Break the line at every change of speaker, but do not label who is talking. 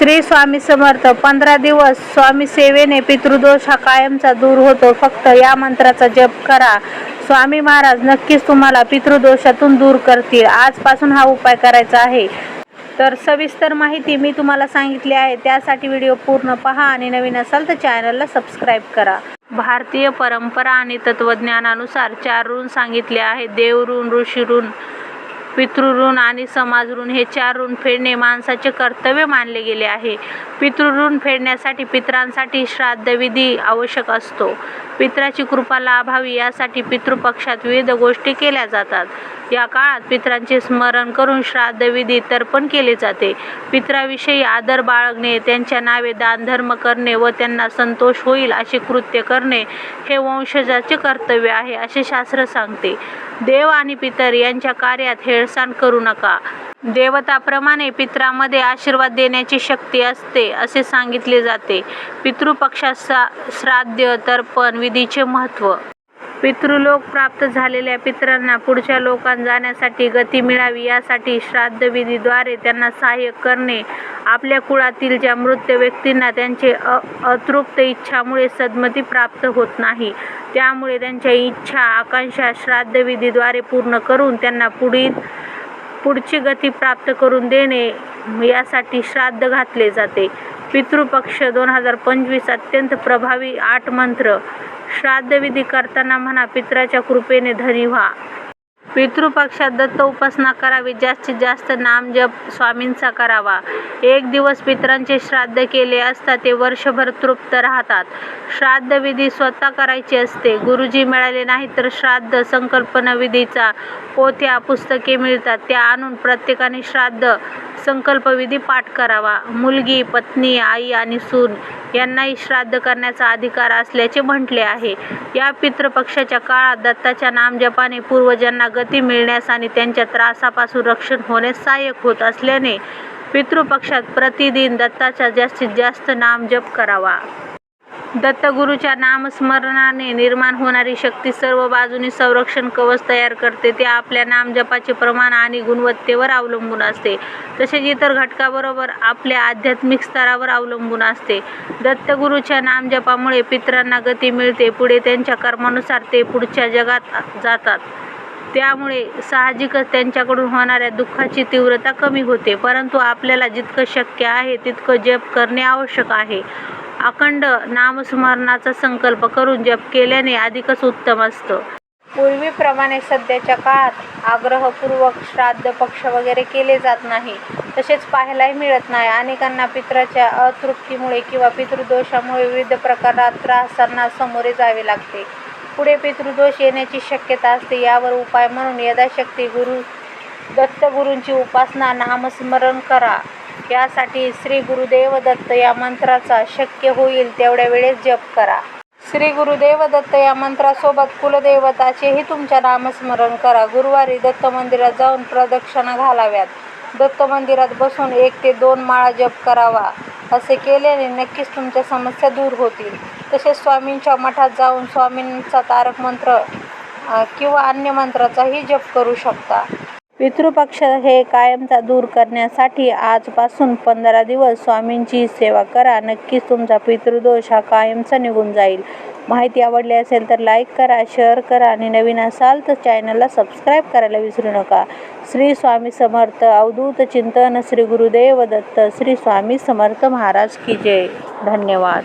श्री स्वामी समर्थ पंधरा दिवस स्वामी सेवेने पितृदोष हा कायमचा दूर होतो. फक्त या मंत्राचा जप करा. स्वामी महाराज नक्कीच तुम्हाला पितृदोषातून दूर करतील. आजपासून हा उपाय करायचा आहे. तर सविस्तर माहिती मी तुम्हाला सांगितली आहे. त्यासाठी व्हिडिओ पूर्ण पहा आणि नवीन असाल तर चॅनलला सबस्क्राईब करा. भारतीय परंपरा आणि तत्वज्ञानानुसार चार ऋण सांगितले आहेत. देवऋण ऋषी ऋण पितृऋण आणि समाजऋण हे चार ऋण फेडणे माणसाचे कर्तव्य मानले गेले आहे. पितृऋण फेडण्यासाठी पितरांसाठी श्राद्धविधी आवश्यक असतो. पितराची कृपा लाभावी यासाठी पितृपक्षात विविध गोष्टी केल्या जातात. या काळात पितरांचे स्मरण करून श्राद्धविधी तर्पण केले जाते. पितराविषयी आदर बाळगणे त्यांच्या नावे दानधर्म करणे व त्यांना संतोष होईल असे कृत्य करणे हे वंशजाचे कर्तव्य आहे असे शास्त्र सांगते. देव आणि पितर यांच्या कार्यात हेळसांड करू नका. देवताप्रमाणे पितरामध्ये आशीर्वाद देण्याची शक्ती असते असे सांगितले जाते. पितृपक्षात श्राद्ध तर्पण विधीचे महत्त्व पितृलोक प्राप्त झालेल्या पितरांना पुढच्या लोकांना जाण्यासाठी गती मिळावी यासाठी श्राद्धविधीद्वारे त्यांना सहाय्य करणे. आपल्या कुळातील ज्या मृत व्यक्तींना त्यांचे अ अतृप्त इच्छामुळे सद्मती प्राप्त होत नाही त्यामुळे त्यांच्या इच्छा आकांक्षा श्राद्धविधीद्वारे पूर्ण करून त्यांना पुढील पुढची गती प्राप्त करून देणे यासाठी श्राद्ध घातले जाते. पितृपक्ष दोन हजार पंचवीस अत्यंत प्रभावी आठ मंत्र. श्राद्धविधी करताना म्हणा पित्राच्या कृपेने धनी व्हा. पितृपक्षात दत्त उपासना करावी जास्तीत जास्त नामजप स्वामींचा करावा. एक दिवस पितरांचे श्राद्ध केले असता ते वर्षभर तृप्त राहतात. श्राद्धविधी स्वतः करायची असते. गुरुजी मिळाले नाही तर श्राद्ध संकल्पनविधीचा पोथ्या पुस्तके मिळतात. त्या आणून प्रत्येकाने श्राद्ध संकल्पविधी पाठ करावा. मुलगी पत्नी आई आणि सून यांनाही श्राद्ध करण्याचा अधिकार असल्याचे म्हटले आहे. या पितृपक्षाच्या काळात दत्ताच्या नामजपाने पूर्वजांना गती मिळण्यास आणि त्यांच्या त्रासापासून रक्षण होण्यास सहाय्यक होत असल्याने पितृपक्षात प्रतिदिन दत्ताचा जास्तीत जास्त नामजप करावा. दत्तगुरूच्या नामस्मरणाने निर्माण होणारी शक्ती सर्व बाजूनी संरक्षण कवच तयार करते. ते आपल्या नामजपाचे प्रमाण आणि गुणवत्तेवर अवलंबून असते. तसेच इतर घटकाबरोबर आपल्या आध्यात्मिक स्तरावर अवलंबून असते. दत्तगुरूच्या नामजपामुळे पितरांना गती मिळते. पुढे त्यांच्या कर्मानुसार ते पुढच्या जगात जातात. त्यामुळे साहजिकच त्यांच्याकडून होणाऱ्या दुःखाची तीव्रता कमी होते. परंतु आपल्याला जितकं शक्य आहे तितकं जप करणे आवश्यक आहे. अखंड नामस्मरणाचा संकल्प करून जप केल्याने अधिकच उत्तम असतं. पूर्वीप्रमाणे सध्याच्या काळात आग्रहपूर्वक श्राद्ध पक्ष वगैरे केले जात नाही. तसेच पाहायलाही मिळत नाही. अनेकांना पित्राच्या अतृप्तीमुळे किंवा पितृदोषामुळे विविध प्रकारात त्रासांना सामोरे जावे लागते. पुढे पितृदोष येण्याची शक्यता असते. यावर उपाय म्हणून यथाशक्ती गुरु दत्तगुरूंची उपासना नामस्मरण करा. यासाठी श्री गुरुदेव दत्त या मंत्राचा शक्य होईल तेवढ्या वेळेस जप करा. श्री गुरुदेव दत्त या मंत्रासोबत कुलदेवताचेही तुमच्या नामस्मरण करा. गुरुवारी दत्त मंदिरात जाऊन प्रदक्षिणा घालाव्यात. दत्त मंदिरात बसून एक ते दोन माळा जप करावा. असे केल्याने नक्कीच तुमच्या समस्या दूर होतील. तसेच स्वामींच्या मठात जाऊन स्वामींचा तारक मंत्र किंवा अन्य मंत्राचाही जप करू शकता. पितृपक्ष हे कायमचा दूर करण्यासाठी आजपासून पंधरा दिवस स्वामींची सेवा करा. नक्कीच तुमचा पितृदोष हा कायमचा निघून जाईल. माहिती आवडली असेल तर लाईक करा शेअर करा आणि नवीन असाल तर चॅनलला सबस्क्राईब करायला विसरू नका. श्री स्वामी समर्थ अवधूत चिंतन श्री गुरुदेव दत्त श्री स्वामी समर्थ महाराज की जय. धन्यवाद.